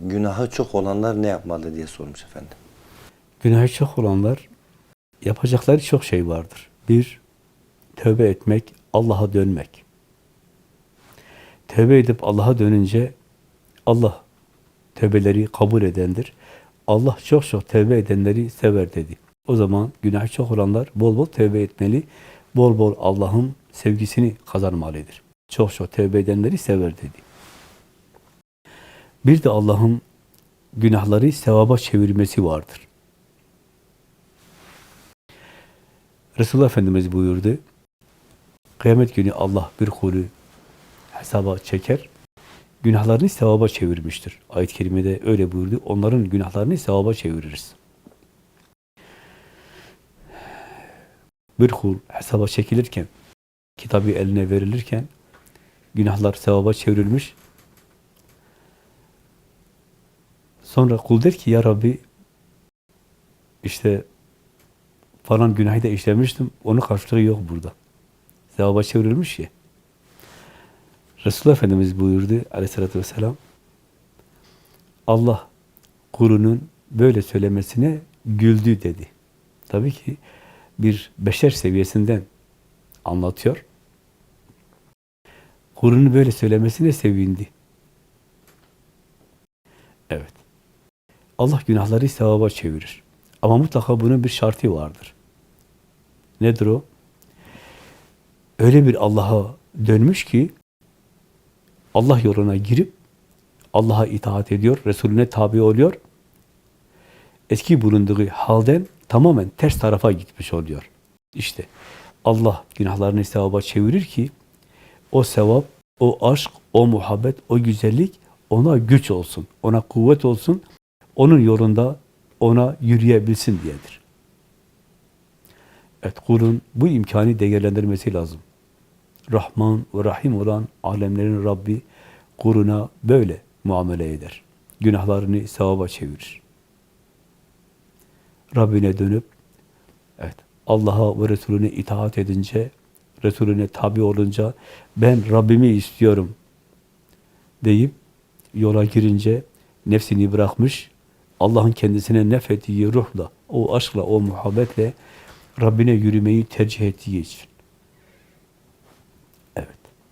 günahı çok olanlar ne yapmalı diye sormuş efendim. Günahı çok olanlar yapacakları çok şey vardır. Bir, tövbe etmek, Allah'a dönmek. Tövbe edip Allah'a dönünce Allah tövbeleri kabul edendir. Allah çok çok tövbe edenleri sever dedi. O zaman günahı çok olanlar bol bol tövbe etmeli, bol bol Allah'ın sevgisini kazanmalıdır. Çok çok tövbe edenleri sever dedi. Bir de Allah'ın günahları sevaba çevirmesi vardır. Resulullah Efendimiz buyurdu. Kıyamet günü Allah bir kulü hesaba çeker, günahlarını sevaba çevirmiştir. Ayet-i Kerime'de öyle buyurdu. Onların günahlarını sevaba çeviririz. Bir kul hesaba çekilirken, kitabı eline verilirken, günahlar sevaba çevrilmiş. Sonra kul der ki, Ya Rabbi, işte falan günahı da işlemiştim, onun karşılığı yok burada. Sevaba çevrilmiş ya. Resulullah Efendimiz buyurdu aleyhissalatü vesselam, Allah kulunun böyle söylemesine güldü dedi. Tabii ki bir beşer seviyesinden anlatıyor. Kulunun böyle söylemesine sevindi. Evet. Allah günahları sevaba çevirir. Ama mutlaka bunun bir şartı vardır. Nedir o? Öyle bir Allah'a dönmüş ki Allah yoluna girip Allah'a itaat ediyor, Resulüne tabi oluyor. Eski bulunduğu halden tamamen ters tarafa gitmiş oluyor. İşte Allah günahlarını sevaba çevirir ki o sevap, o aşk, o muhabbet, o güzellik ona güç olsun, ona kuvvet olsun, onun yolunda ona yürüyebilsin diyedir. Evet, kulun bu imkanı değerlendirmesi lazım. Rahman ve Rahim olan alemlerin Rabbi kuluna böyle muamele eder. Günahlarını sevaba çevirir. Rabbine dönüp evet Allah'a ve Resulüne itaat edince, Resulüne tabi olunca ben Rabbimi istiyorum deyip yola girince nefsini bırakmış, Allah'ın kendisine nefettiği ruhla, o aşkla, o muhabbetle Rabbine yürümeyi tercih ettiği için.